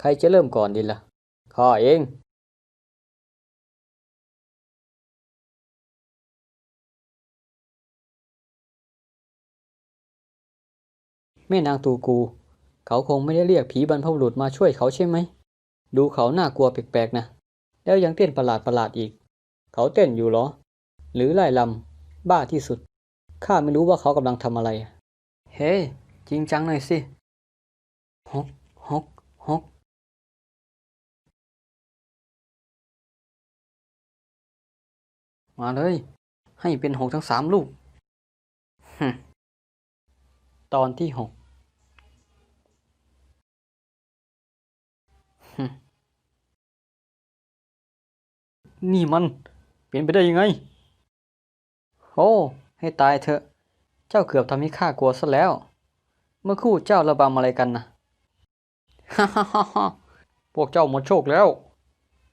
ใครจะเริ่มก่อนดีล่ะ ข้าเอง แม่นางตูกู เขาคงไม่ได้เรียกผีบรรพบุรุษมาช่วยเขาใช่ไหม ดูเขาน่ากลัวแปลกๆนะ แล้วยังเต้นประหลาดๆอีก เขาเต้นอยู่เหรอ หรือไล่ลำบ้าที่สุด ข้าไม่รู้ว่าเขากำลังทำอะไร เฮ้จริงจังหน่อยสิฮกฮกฮก มาเลย ให้เป็นหกทั้งสามลูกฮึตอนที่หกฮึนี่มัน เป็นไปได้ยังไง โอ้ ให้ตายเถอะ เจ้าเกือบทำให้ข้ากลัวซะแล้ว เมื่อคู่เจ้าระบำอะไรกันนะฮ่าฮ่าฮ่าฮ่าพวกเจ้าหมดโชคแล้ว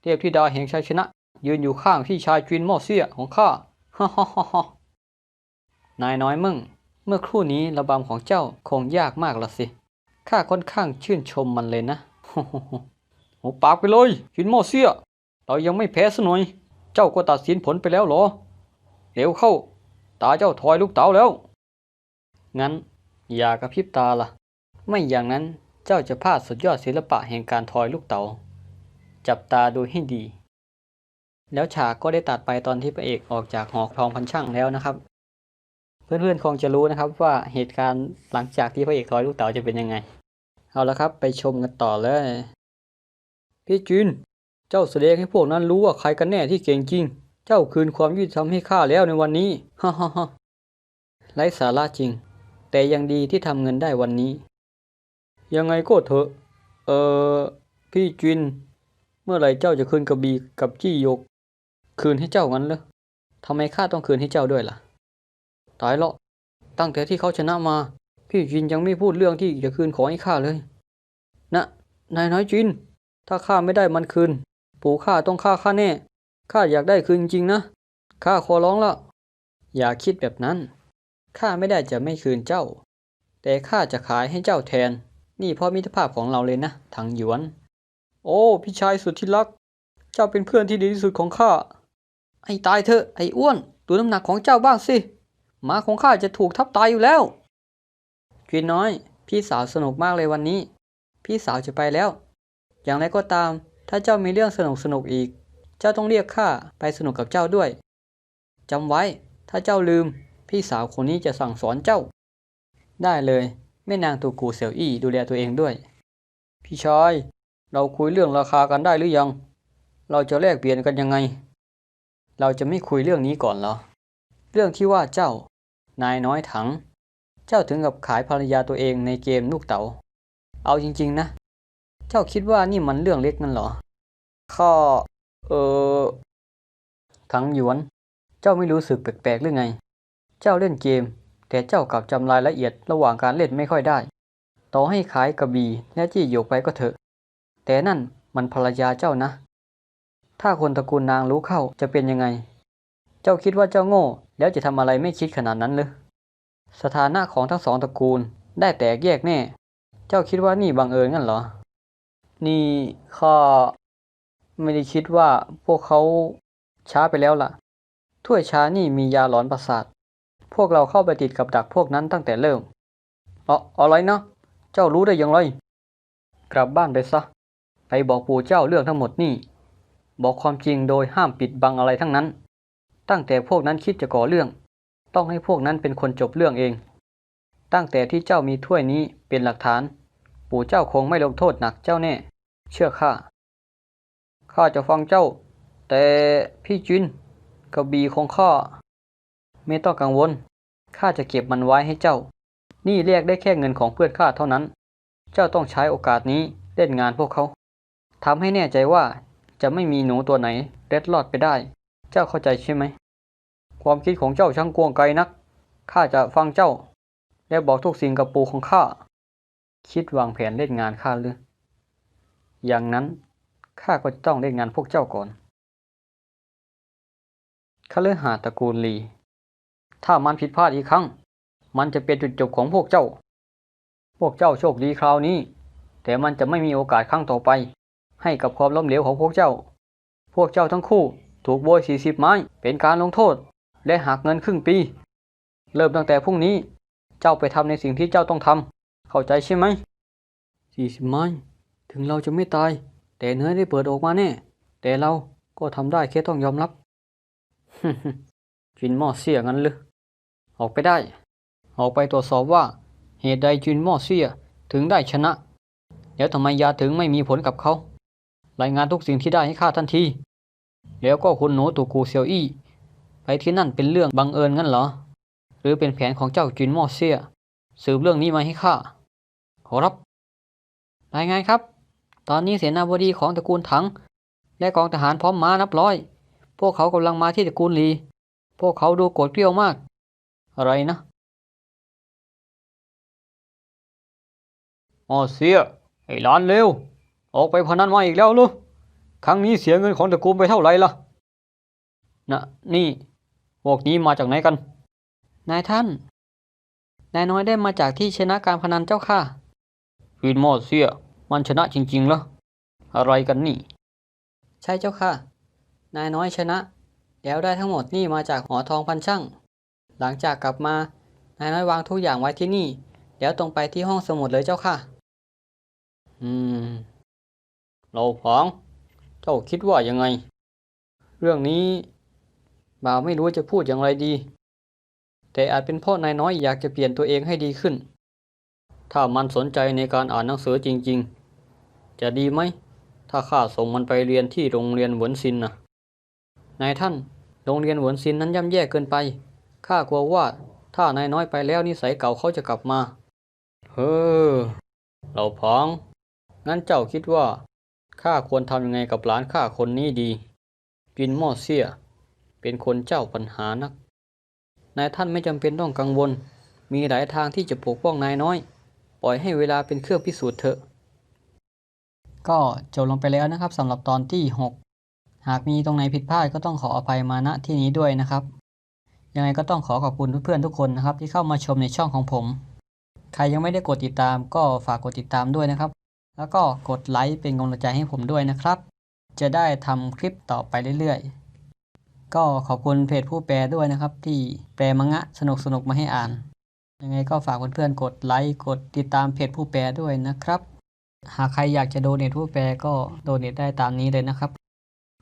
เทพธิดาแห่งชัยชนะ ยืนอยู่ข้างพี่ชายจินหม่อเสียของข้าฮ่าฮ่าฮ่าฮ่านายน้อยมึง เมื่อครู่นี้ระบำของเจ้าคงยากมากละสิ ข้าค่อนข้างชื่นชมมันเลยนะโอ้โหหัวปากไปเลยจินหม่อเสียเรายังไม่แพ้ซะหน่อย เจ้าก็ตัดสินผลไปแล้วเหรอเร็วเข้า ตาเจ้าถอยลูกเต๋าแล้ว งั้นอย่ากระพริบตาล่ะ ไม่อย่างนั้นเจ้าจะพลาดสุดยอดศิลปะแห่งการทอยลูกเต๋า จับตาดูให้ดี แล้วฉากก็ได้ตัดไปตอนที่พระเอกออกจากหอกทองพันช่างแล้วนะครับ เพื่อนๆคงจะรู้นะครับว่าเหตุการณ์หลังจากที่พระเอกทอยลูกเต๋าจะเป็นยังไง เอาละครับไปชมกันต่อเลย พี่จินเจ้าแสดงให้พวกนั้นรู้ว่าใครกันแน่ที่เก่งจริง เจ้าคืนความยุติธรรมให้ข้าแล้วในวันนี้ฮ่าฮ่าฮ่าไร้สาระจริง แต่ยังดีที่ทำเงินได้วันนี้ ยังไงก็เถอะ เออพี่จินเมื่อไหร่เจ้าจะคืนกระบี่กับจี้ยก คืนให้เจ้างั้นเหรอทำไมข้าต้องคืนให้เจ้าด้วยล่ะ ตายล้วตั้งแต่ที่เขาชนะมา พี่จินยังไม่พูดเรื่องที่จะคืนของให้ข้าเลย นะ นายน้อยจิน ถ้าข้าไม่ได้มันคืน ปู่ข้าต้องฆ่าข้าแน่ ข้าอยากได้คืนจริงๆนะ ข้าขอร้องละ อย่าคิดแบบนั้น ข้าไม่ได้จะไม่คืนเจ้า แต่ข้าจะขายให้เจ้าแทน นี่เพราะมิตรภาพของเราเลยนะ ถังหยวน โอ้ พี่ชายสุดที่รัก เจ้าเป็นเพื่อนที่ดีที่สุดของข้า ไอ้ตายเถอะไอ้อ้วน ดูน้ำหนักของเจ้าบ้างสิหมาของข้าจะถูกทับตายอยู่แล้วกินน้อย พี่สาวสนุกมากเลยวันนี้ พี่สาวจะไปแล้ว อย่างไรก็ตาม ถ้าเจ้ามีเรื่องสนุกสนุกอีก เจ้าต้องเรียกข้าไปสนุกกับเจ้าด้วยจำไว้ ถ้าเจ้าลืม พี่สาวคนนี้จะสั่งสอนเจ้า ได้เลยแม่นางตูกูเสี่ยวอี้ดูแลตัวเองด้วย พี่ชาย เราคุยเรื่องราคากันได้หรือยัง เราจะแลกเปลี่ยนกันยังไง เราจะไม่คุยเรื่องนี้ก่อนเหรอ เรื่องที่ว่าเจ้า นายน้อยถัง เจ้าถึงกับขายภรรยาตัวเองในเกมลูกเต๋า เอาจริงๆนะ เจ้าคิดว่านี่มันเรื่องเล็กนั่นเหรอ ข้าเออ ถังหยวน เจ้าไม่รู้สึกแปลกๆหรือไง เจ้าเล่นเกม แต่เจ้ากลับจำรายละเอียดระหว่างการเล่นไม่ค่อยได้ ต่อให้ขายกระบี่และจี้หยกไปก็เถอะ แต่นั่นมันภรรยาเจ้านะ ถ้าคนตระกูลนางรู้เข้าจะเป็นยังไง เจ้าคิดว่าเจ้าโง่ แล้วจะทำอะไรไม่คิดขนาดนั้นหรือสถานะของทั้งสองตระกูลได้แตกแยกแน่ เจ้าคิดว่านี่บังเอิญงั้นเหรอ นี่ข้าไม่ได้คิดว่าพวกเขาช้าไปแล้วล่ะ ถ้วยชานี่มียาหลอนประสาท พวกเราเข้าไปติดกับดักพวกนั้นตั้งแต่เริ่มเอ๋ออะไรนาะเจ้ารู้ได้อย่างไร กลับบ้านไปซะ ไปบอกปู่เจ้าเรื่องทั้งหมดนี่ บอกความจริงโดยห้ามปิดบังอะไรทั้งนั้น ตั้งแต่พวกนั้นคิดจะก่อเรื่อง ต้องให้พวกนั้นเป็นคนจบเรื่องเอง ตั้งแต่ที่เจ้ามีถ้วยนี้เป็นหลักฐาน ปู่เจ้าคงไม่ลงโทษหนักเจ้าแน่ เชื่อข้า ข้าจะฟังเจ้า แต่พี่จินกระบี่ของข้าไม่ต้องกังวล ข้าจะเก็บมันไว้ให้เจ้า นี่เรียกได้แค่เงินของเพื่อนข้าเท่านั้น เจ้าต้องใช้โอกาสนี้เล่นงานพวกเขาทำให้แน่ใจว่า จะไม่มีหนูตัวไหนเล็ดลอดไปได้ เจ้าเข้าใจใช่ไหม ความคิดของเจ้าช่างกวงไกลนัก ข้าจะฟังเจ้า และบอกทุกสิ่งกับปู่ของข้า คิดวางแผนเล่นงานข้าหรือ อย่างนั้นข้าก็จะต้องเล่นงานพวกเจ้าก่อนคฤหาตระกูลลี ถ้ามันผิดพลาดอีกครั้ง มันจะเป็นจุดจบของพวกเจ้า พวกเจ้าโชคดีคราวนี้ แต่มันจะไม่มีโอกาสครั้งต่อไป ให้กับความล้มเหลวของพวกเจ้า พวกเจ้าทั้งคู่ถูกโบยสี่สิบไม้เป็นการลงโทษ และหักเงินครึ่งปี เริ่มตั้งแต่พรุ่งนี้ เจ้าไปทำในสิ่งที่เจ้าต้องทำเข้าใจใช่ไหมสี่สิบไม้ ถึงเราจะไม่ตาย แต่เนื้อได้เปิดออกมาแน่ แต่เราก็ทำได้แค่ต้องยอมรับจินหม้อเสียงั้นหรือออกไปได้ ออกไปตรวจสอบว่า เหตุใดจินหม้อเสียถึงได้ชนะ แล้วทำไมยาถึงไม่มีผลกับเขา รายงานทุกสิ่งที่ได้ให้ข้าทันที แล้วก็คุณหนูตูกูเซียวอี้ ไปที่นั่นเป็นเรื่องบังเอิญงั้นเหรอ หรือเป็นแผนของเจ้าจินมอเสีย สืบเรื่องนี้มาให้ข้า ขอรับ รายงานครับ ตอนนี้เสนาบดีของตระกูลถัง และกองทหารพร้อมม้านับร้อย พวกเขากำลังมาที่ตระกูลหลี พวกเขาดูโกรธเกรี้ยวมาก อะไรนะอ๋อเสียไอ้หลานเร็ว ออกไปพนันมาอีกแล้วเหรอครั้งนี้เสียเงินของตระกูลไปเท่าไหร่ล่ะนะนี่พวกนี้มาจากไหนกัน นายท่าน นายน้อยได้มาจากที่ชนะการพนันเจ้าค่ะวินมอดเสีย มันชนะจริงๆเหรออะไรกันนี่ ใช่เจ้าค่ะ นายน้อยชนะ แล้วได้ทั้งหมดนี่มาจากหอทองพันช่าง หลังจากกลับมา นายน้อยวางทุกอย่างไว้ที่นี่ แล้วตรงไปที่ห้องสมุดเลยเจ้าค่ะ อืม เราผอง เจ้าคิดว่ายังไง เรื่องนี้บ่าวไม่รู้จะพูดอย่างไรดี แต่อาจเป็นเพราะนายน้อยอยากจะเปลี่ยนตัวเองให้ดีขึ้น ถ้ามันสนใจในการอ่านหนังสือจริง ๆ จะดีไหม ถ้าข้าส่งมันไปเรียนที่โรงเรียนหวนซินนะนายท่าน โรงเรียนหวนซินนั้นย่ำแย่เกินไป ข้ากลัวว่าถ้านายน้อยไปแล้วนิสัยเก่าเขาจะกลับมา เฮ้อเราพอง งั้นเจ้าคิดว่า ข้าควรทำยังไงกับหลานข้าคนนี้ดี ปินหม้อเสีย เป็นคนเจ้าปัญหานัก นายท่านไม่จำเป็นต้องกังวล มีหลายทางที่จะปกป้องนายน้อย ปล่อยให้เวลาเป็นเครื่องพิสูจน์เถอะ ก็จบลงไปแล้วนะครับสำหรับตอนที่ 6 หากมีตรงไหนผิดพลาดก็ต้องขออภัยมาณที่นี้ด้วยนะครับ ยังไงก็ต้องขอขอบคุณเพื่อนๆทุกคนนะครับที่เข้ามาชมในช่องของผม ใครยังไม่ได้กดติดตามก็ฝากกดติดตามด้วยนะครับ แล้วก็กดไลค์เป็นกำลังใจให้ผมด้วยนะครับ จะได้ทำคลิปต่อไปเรื่อยๆ ก็ขอบคุณเพจผู้แปลด้วยนะครับ ที่แปลมังงะสนุกๆมาให้อ่าน ยังไงก็ฝากเพื่อนๆกดไลค์กดติดตามเพจผู้แปลด้วยนะครับ หากใครอยากจะโดเนทผู้แปลก็โดเนทได้ตามนี้เลยนะครับ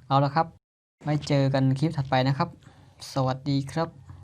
เอาละครับไว้เจอกันคลิปถัดไปนะครับ สวัสดีครับ